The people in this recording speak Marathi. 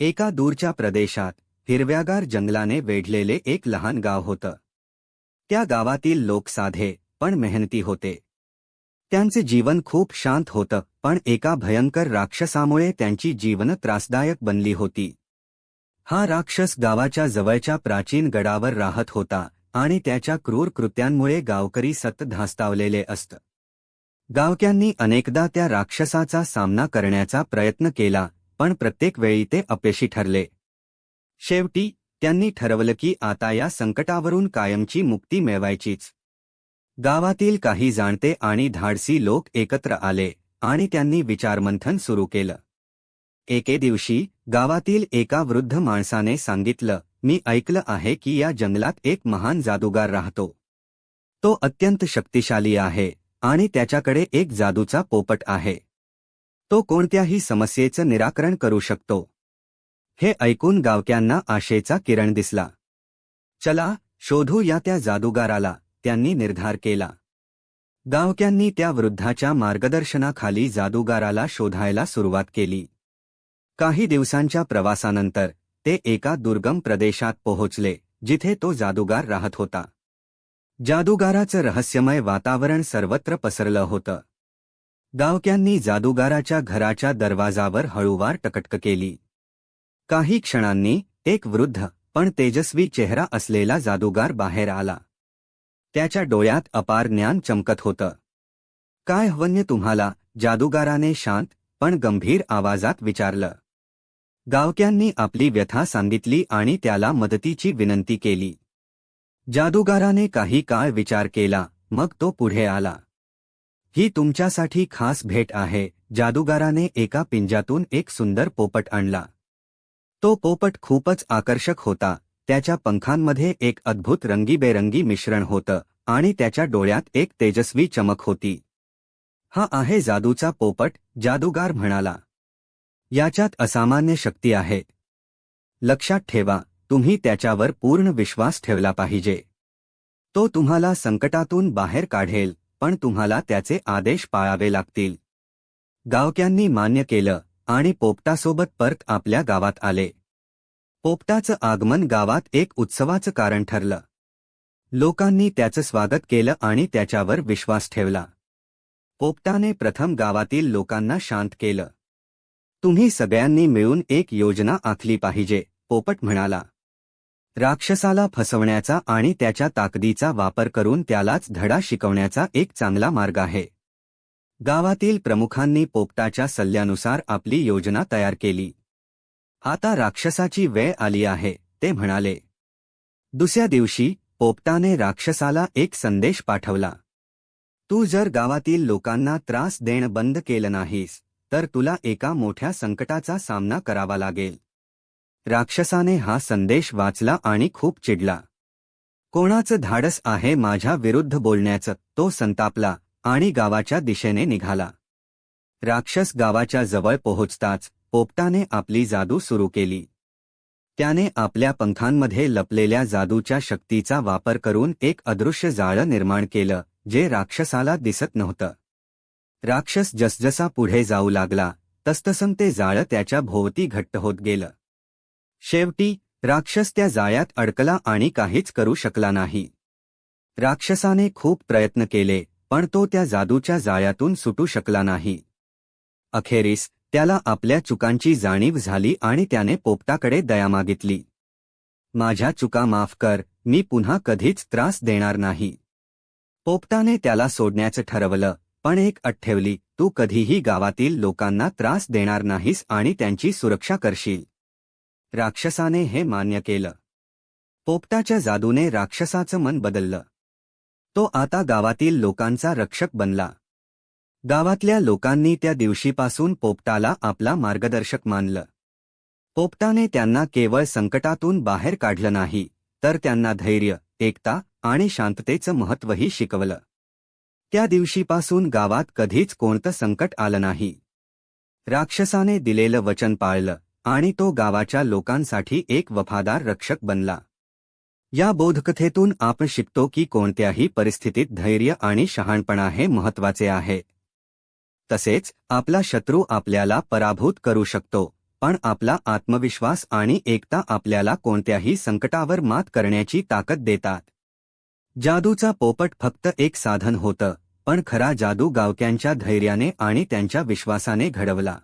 एका दूरच्या प्रदेशात हिरव्यागार जंगलाने वेढलेले एक लहान गाव होतं. त्या गावातील लोक साधे पण मेहनती होते. त्यांचे जीवन खूप शांत होतं पण एका भयंकर राक्षसामुळे त्यांची जीवन त्रासदायक बनली होती. हा राक्षस गावाच्या जवळच्या प्राचीन गडावर राहत होता आणि त्याच्या क्रूर कृत्यांमुळे गावकरी सत धास्तावलेले असत. गावक्यांनी अनेकदा त्या राक्षसाचा सामना करण्याचा प्रयत्न केला पण प्रत्येक वेळी ते अपयशी ठरले. शेवटी त्यांनी ठरवलं की आता या संकटावरून कायमची मुक्ती मिळवायचीच. गावातील काही जाणते आणि धाडसी लोक एकत्र आले आणि त्यांनी विचारमंथन सुरू केलं. एके दिवशी गावातील एका वृद्ध माणसाने सांगितलं मी ऐकलं आहे की या जंगलात एक महान जादूगार राहतो. तो अत्यंत शक्तिशाली आहे आणि त्याच्याकडे एक जादूचा पोपट आहे. तो कोणत्याही समस्येचं निराकरण करू शकतो. हे ऐकून गावक्यांना आशेचा किरण दिसला. चला शोधू या त्या जादूगाराला त्यांनी निर्धार केला. गावक्यांनी त्या वृद्धाच्या मार्गदर्शनाखाली जादूगाराला शोधायला सुरुवात केली. काही दिवसांच्या प्रवासानंतर ते एका दुर्गम प्रदेशात पोहोचले जिथे तो जादूगार राहत होता. जादूगाराचं रहस्यमय वातावरण सर्वत्र पसरलं होतं. गावक्यांनी जादूगाराच्या घराच्या दरवाजावर हळूवार टकटक केली. काही क्षणांनी एक वृद्ध पण तेजस्वी चेहरा असलेला जादूगार बाहेर आला. त्याच्या डोळ्यात अपार ज्ञान चमकत होतं. काय हवन्य तुम्हाला? जादूगाराने शांत पण गंभीर आवाजात विचारलं. गावक्यांनी आपली व्यथा सांगितली आणि त्याला मदतीची विनंती केली. जादूगाराने काही काळ विचार केला मग तो पुढे आला. ही तुमच्यासाठी खास भेट आहे. जादूगाराने एका पिंजातून एक सुंदर पोपट आणला. तो पोपट खूपच आकर्षक होता. त्याच्या पंखांमध्ये एक अद्भुत रंगीबेरंगी मिश्रण होतं आणि त्याच्या डोळ्यात एक तेजस्वी चमक होती. हा आहे जादूचा पोपट जादूगार म्हणाला. याच्यात असामान्य शक्ती आहे. लक्षात ठेवा तुम्ही त्याच्यावर पूर्ण विश्वास ठेवला पाहिजे. तो तुम्हाला संकटातून बाहेर काढेल. पण तुम्हाला त्याचे आदेश पाळावे लागतील. गावक्यांनी मान्य केलं आणि पोपटासोबत परत आपल्या गावात आले. पोपटाचं आगमन गावात एक उत्सवाचं कारण ठरलं. लोकांनी त्याचं स्वागत केलं आणि त्याच्यावर विश्वास ठेवला. पोपटाने प्रथम गावातील लोकांना शांत केलं. तुम्ही सगळ्यांनी मिळून एक योजना आखली पाहिजे पोपट म्हणाला. राक्षसाला फसवण्याचा आणि त्याच्या ताकदीचा वापर करून त्यालाच धडा शिकवण्याचा एक चांगला मार्ग आहे. गावातील प्रमुखांनी पोपटाच्या सल्ल्यानुसार आपली योजना तयार केली. आता राक्षसाची वेळ आली आहे ते म्हणाले. दुसऱ्या दिवशी पोपटाने राक्षसाला एक संदेश पाठवला. तू जर गावातील लोकांना त्रास देणं बंद केलं नाहीस तर तुला एका मोठ्या संकटाचा सामना करावा लागेल. राक्षसाने हा संदेश वाचला आणि खूप चिडला. कोणाचं धाडस आहे माझ्या विरुद्ध बोलण्याचं तो संतापला आणि गावाच्या दिशेने निघाला. राक्षस गावाच्या जवळ पोहोचताच पोपटाने आपली जादू सुरू केली. त्याने आपल्या पंखांमध्ये लपलेल्या जादूच्या शक्तीचा वापर करून एक अदृश्य जाळं निर्माण केलं जे राक्षसाला दिसत नव्हतं. राक्षस जसजसा पुढे जाऊ लागला तसतसं ते जाळं त्याच्या भोवती घट्ट होत गेलं. शेवटी राक्षस त्या जाळ्यात अडकला आणि काहीच करू शकला नाही. राक्षसाने खूप प्रयत्न केले पण तो त्या जादूच्या जाळ्यातून सुटू शकला नाही. अखेरीस त्याला आपल्या चुकांची जाणीव झाली आणि त्याने पोपटाकडे दया मागितली. माझ्या चुका माफ कर मी पुन्हा कधीच त्रास देणार नाही. पोपटाने त्याला सोडण्याचं ठरवलं पण एक अट ठेवली तू कधीही गावातील लोकांना त्रास देणार नाहीस आणि त्यांची सुरक्षा करशील. राक्षसाने हे मान्य केलं. पोपटाच्या जादूने राक्षसाचं मन बदललं. तो आता गावातील लोकांचा रक्षक बनला. गावातल्या लोकांनी त्या दिवशीपासून पोपटाला आपला मार्गदर्शक मानलं. पोपटाने त्यांना केवळ संकटातून बाहेर काढलं नाही तर त्यांना धैर्य एकता आणि शांततेचं महत्त्वही शिकवलं. त्या दिवशीपासून गावात कधीच कोणतं संकट आलं नाही. राक्षसाने दिलेलं वचन पाळलं. आणि तो गावाच्या लोकांसाठी एक वफादार रक्षक बनला. या बोधकथेतून आपण शिकतो की कोणत्याही परिस्थितीत धैर्य आणि शहाणपणा हे महत्त्वाचे आहे. तसेच आपला शत्रू आपल्याला पराभूत करू शकतो पण आपला आत्मविश्वास आणि एकता आपल्याला कोणत्याही संकटावर मात करण्याची ताकद देतात. जादूचा पोपट फक्त एक साधन होतं पण खरा जादू गावक्यांच्या धैर्याने आणि त्यांच्या विश्वासाने घडवला.